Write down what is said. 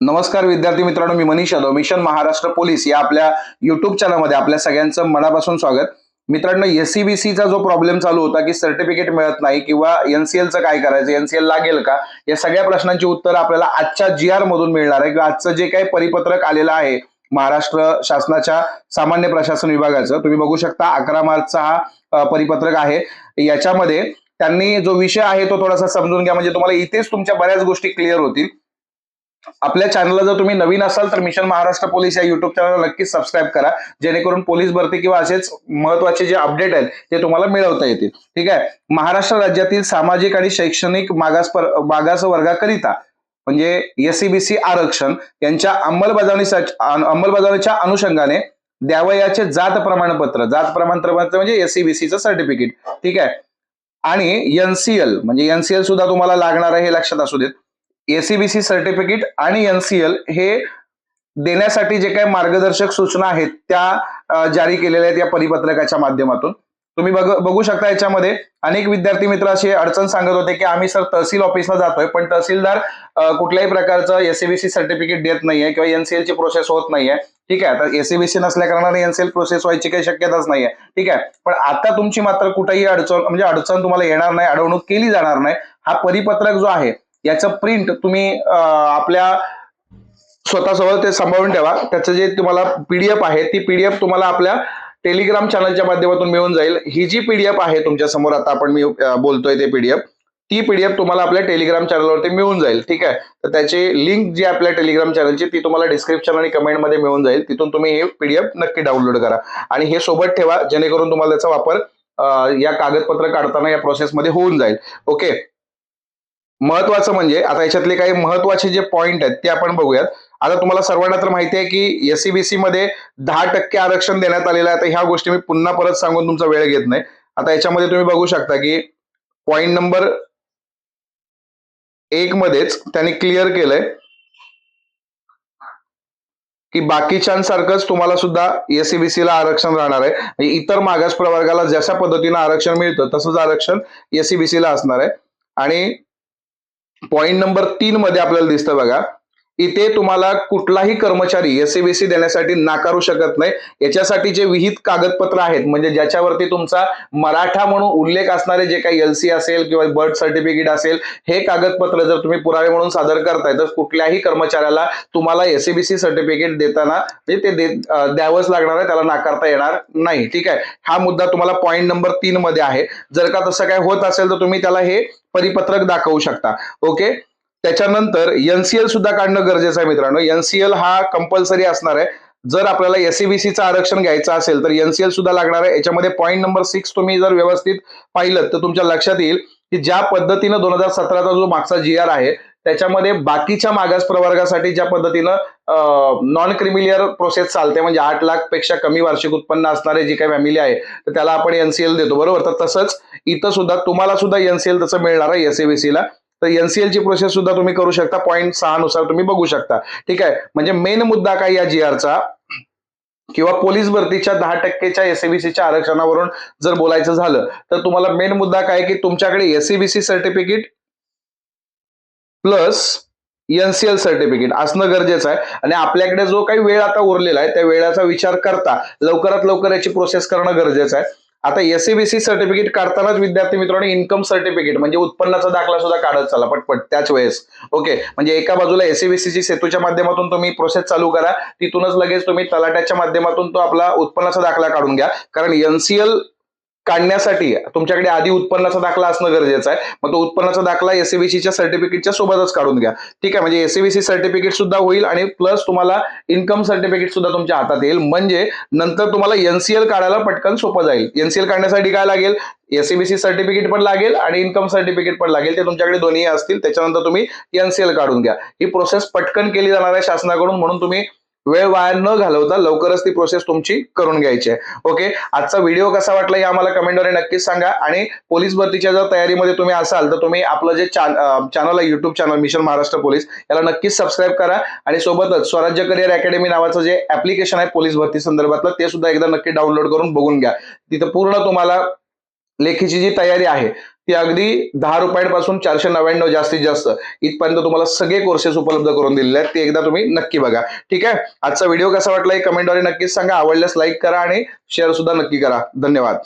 नमस्कार विद्यार्थी मित्रांनो मी मनीष यादव मिशन महाराष्ट्र पोलीस या आपल्या युट्यूब चॅनलमध्ये आपल्या सगळ्यांचं मनापासून स्वागत. मित्रांनो एससीबीसीचा जो प्रॉब्लेम चालू होता की सर्टिफिकेट मिळत नाही किंवा एनसीएलचं काय करायचं एनसीएल लागेल का या सगळ्या प्रश्नांची उत्तर आपल्याला आजच्या जी आर मधून मिळणार आहे. किंवा आजचं जे काही परिपत्रक आलेलं आहे महाराष्ट्र शासनाच्या सामान्य प्रशासन विभागाचं तुम्ही बघू शकता अकरा मार्चचा हा परिपत्रक आहे. याच्यामध्ये त्यांनी जो विषय आहे तो थोडासा समजून घ्या म्हणजे तुम्हाला इथेच तुमच्या बऱ्याच गोष्टी क्लिअर होतील. आपल्या चॅनलला जर तुम्ही नवीन असाल तर मिशन महाराष्ट्र पोलीस या युट्यूब चॅनलला नक्कीच सबस्क्राईब करा. जेणेकरून पोलीस भरती किंवा असेच महत्त्वाचे जे अपडेट आहेत ते तुम्हाला मिळवता येतील. ठीक आहे? महाराष्ट्र राज्यातील सामाजिक आणि शैक्षणिक मागास मागास वर्गाकरिता म्हणजे एससीबीसी आरक्षण यांच्या अंमलबजावणी अंमलबजावणीच्या अनुषंगाने द्यावयाचे जात प्रमाणपत्र जात प्रमाणपत्र म्हणजे एससीबीसीचं सर्टिफिकेट ठीक आहे? आणि एनसीएल म्हणजे एनसीएल सुद्धा तुम्हाला लागणार आहे हे लक्षात असू देत. एसीबीसी सर्टिफिकेट आणि एनसीएल हे देण्यासाठी जे काही मार्गदर्शक सूचना आहेत त्या जारी केलेल्या आहेत या परिपत्रकाच्या माध्यमातून. तुम्ही बघ बघू शकता याच्यामध्ये अनेक विद्यार्थी मित्र असे अडचण सांगत होते की आम्ही सर तहसील ऑफिसला जातोय पण तहसीलदार कुठल्याही प्रकारचं एसीबीसी सर्टिफिकेट देत नाहीये किंवा एनसीएल ची प्रोसेस होत नाहीये. ठीक आहे आता एसीबीसी नसल्या कारणाने एनसीएल प्रोसेस व्हायची काही शक्यताच नाहीये. ठीक आहे पण आता तुमची मात्र कुठेही अडचण म्हणजे अडचण तुम्हाला येणार नाही अडवणूक केली जाणार नाही हा परिपत्रक जो आहे याचं प्रिंट तुम्ही आपल्या स्वतःसोबत ते सांभाळून ठेवा. त्याचं जे तुम्हाला पीडीएफ आहे ती पीडीएफ तुम्हाला आपल्या टेलिग्राम चॅनलच्या माध्यमातून मिळून जाईल. ही जी पीडीएफ आहे तुमच्यासमोर आता आपण मी बोलतोय ते पीडीएफ ती पीडीएफ तुम्हाला आपल्या टेलिग्राम चॅनलवरती मिळून जाईल. ठीक आहे? तर त्याची लिंक जी आपल्या टेलिग्राम चॅनलची ती तुम्हाला डिस्क्रिप्शन आणि कमेंटमध्ये मिळून जाईल. तिथून तुम्ही हे पीडीएफ नक्की डाउनलोड करा. आणि हे सोबत ठेवा जेणेकरून तुम्हाला त्याचा वापर या कागदपत्र काढताना या प्रोसेसमध्ये होऊन जाईल. ओके महत्वाचं म्हणजे आता याच्यातले काही महत्त्वाचे जे पॉइंट आहेत ते आपण बघूयात. आता तुम्हाला सर्वांना तर माहिती आहे की एससीबीसी मध्ये दहा टक्के आरक्षण देण्यात आलेलं आहे. तर ह्या गोष्टी मी पुन्हा परत सांगून तुमचा वेळ घेत नाही. आता याच्यामध्ये तुम्ही बघू शकता की पॉइंट नंबर एक मध्येच त्यांनी क्लिअर केलंय की बाकीच्यांसारखंच तुम्हाला सुद्धा एससीबीसी ला आरक्षण राहणार आहे. म्हणजे इतर मागास प्रवर्गाला जशा पद्धतीनं आरक्षण मिळतं तसंच आरक्षण एससीबीसी ला असणार आहे. आणि पॉईंट नंबर तीन मध्ये आपल्याला दिसतं बघा. इथे तुम्हाला कुठलाही कर्मचारी एसएबीसी देण्यासाठी नाकारू शकत नाही. याच्यासाठी जे विहित कागदपत्र आहेत म्हणजे ज्याच्यावरती तुमचा मराठा म्हणून उल्लेख असणारे जे काही एलसी असेल किंवा बर्थ सर्टिफिकेट असेल हे कागदपत्र जर तुम्ही पुरावे म्हणून सादर करताय तर कुठल्याही कर्मचाऱ्याला तुम्हाला एसएबीसी सर्टिफिकेट देताना म्हणजे ते द्यावंच लागणार आहे त्याला नाकारता येणार नाही. ठीक आहे? हा मुद्दा तुम्हाला पॉईंट नंबर तीन मध्ये आहे. जर का तसं काय होत असेल तर तुम्ही त्याला हे परिपत्रक दाखवू शकता. ओके त्याच्यानंतर एनसीएल सुद्धा काढणं गरजेचं आहे मित्रांनो. एनसीएल हा कंपल्सरी असणार आहे. जर आपल्याला एससीबीसीचं आरक्षण घ्यायचं असेल तर एनसीएल सुद्धा लागणार आहे. याच्यामध्ये पॉईंट नंबर सिक्स तुम्ही जर व्यवस्थित पाहिलं तर तुमच्या लक्षात येईल की ज्या पद्धतीनं दोन हजार सतराचा जो मागचा जी आर आहे त्याच्यामध्ये बाकीच्या मागास प्रवर्गासाठी ज्या पद्धतीनं नॉन क्रिमिलियर प्रोसेस चालते म्हणजे आठ लाखपेक्षा कमी वार्षिक उत्पन्न असणारे जी काही फॅमिली आहे तर त्याला आपण एनसीएल देतो. बरोबर? तर तसंच इथं सुद्धा तुम्हाला सुद्धा एनसीएल तसं मिळणार आहे एसएबीसीला तर एनसीएल ची प्रोसेस सुद्धा तुम्ही करू शकता. पॉईंट सहा नुसार तुम्ही बघू शकता. ठीक आहे? म्हणजे मेन मुद्दा काय या जी आरचा किंवा पोलीस भरतीच्या दहा टक्केच्या एसएबीसीच्या आरक्षणावरून जर बोलायचं झालं तर तुम्हाला मेन मुद्दा काय की तुमच्याकडे SEBC certificate plus NCL certificate असणं गरजेचं आहे. आणि आपल्याकडे जो काही वेळ आता उरलेला आहे त्या वेळाचा विचार करता लवकरात लवकर याची प्रोसेस करणं गरजेचं आहे. आता एससीबीसी सर्टिफिकेट काढतानाच विद्यार्थी मित्रांनो इन्कम सर्टिफिकेट म्हणजे उत्पन्नाचा दाखला सुद्धा काढत चला पटपट त्याच वेळेस. ओके म्हणजे एका बाजूला एससीबीसीची सेतूच्या माध्यमातून तुम्ही प्रोसेस चालू करा तिथूनच लगेच तुम्ही तलाट्याच्या माध्यमातून तो आपला उत्पन्नाचा दाखला काढून घ्या. कारण एनसीएल काढण्यासाठी तुमच्याकडे आधी उत्पन्नाचा दाखला असणं गरजेचं आहे. मग तो उत्पन्नाचा दाखला एसएबीसीच्या सर्टिफिकेटच्या सोबतच काढून घ्या. ठीक आहे म्हणजे एसएबीसी सर्टिफिकेट सुद्धा होईल आणि प्लस तुम्हाला इन्कम सर्टिफिकेट सुद्धा तुमच्या हातात येईल. म्हणजे नंतर तुम्हाला एनसीएल काढायला पटकन सोपं जाईल. एनसीएल काढण्यासाठी काय लागेल? एसएबीसी सर्टिफिकेट पण लागेल आणि इन्कम सर्टिफिकेट पण लागेल. ते तुमच्याकडे दोन्ही असतील. त्याच्यानंतर तुम्ही एनसीएल काढून घ्या. ही प्रोसेस पटकन केली जाणार आहे शासनाकडून. म्हणून तुम्ही वेळ वाया न घालवता लवकरच ती प्रोसेस तुमची करून घ्यायची आहे. ओके आजचा व्हिडिओ कसा वाटला हे आम्हाला कमेंटद्वारे नक्कीच सांगा. आणि पोलीस भरतीच्या जर तयारीमध्ये तुम्ही असाल तर तुम्ही आपलं जे चॅनल आहे YouTube channel mission Maharashtra police याला नक्कीच सबस्क्राईब करा. आणि सोबतच स्वराज्य करिअर अकॅडमी नावाचं जे ऍप्लिकेशन आहे पोलीस भरती संदर्भातलं ते सुद्धा एकदा नक्की डाउनलोड करून बघून घ्या. तिथं पूर्ण तुम्हाला लेखीची जी तयारी आहे ती अगदी दहा रुपयांपासून चारशे नव्याण्णव जास्तीत जास्त इथपर्यंत तुम्हाला सगळे कोर्सेस उपलब्ध करून दिलेले आहेत. ते एकदा तुम्ही नक्की बघा. ठीक आहे? आजचा व्हिडिओ कसा वाटला हे कमेंटद्वारे नक्कीच सांगा. आवडल्यास लाईक करा आणि शेअर सुद्धा नक्की करा. धन्यवाद.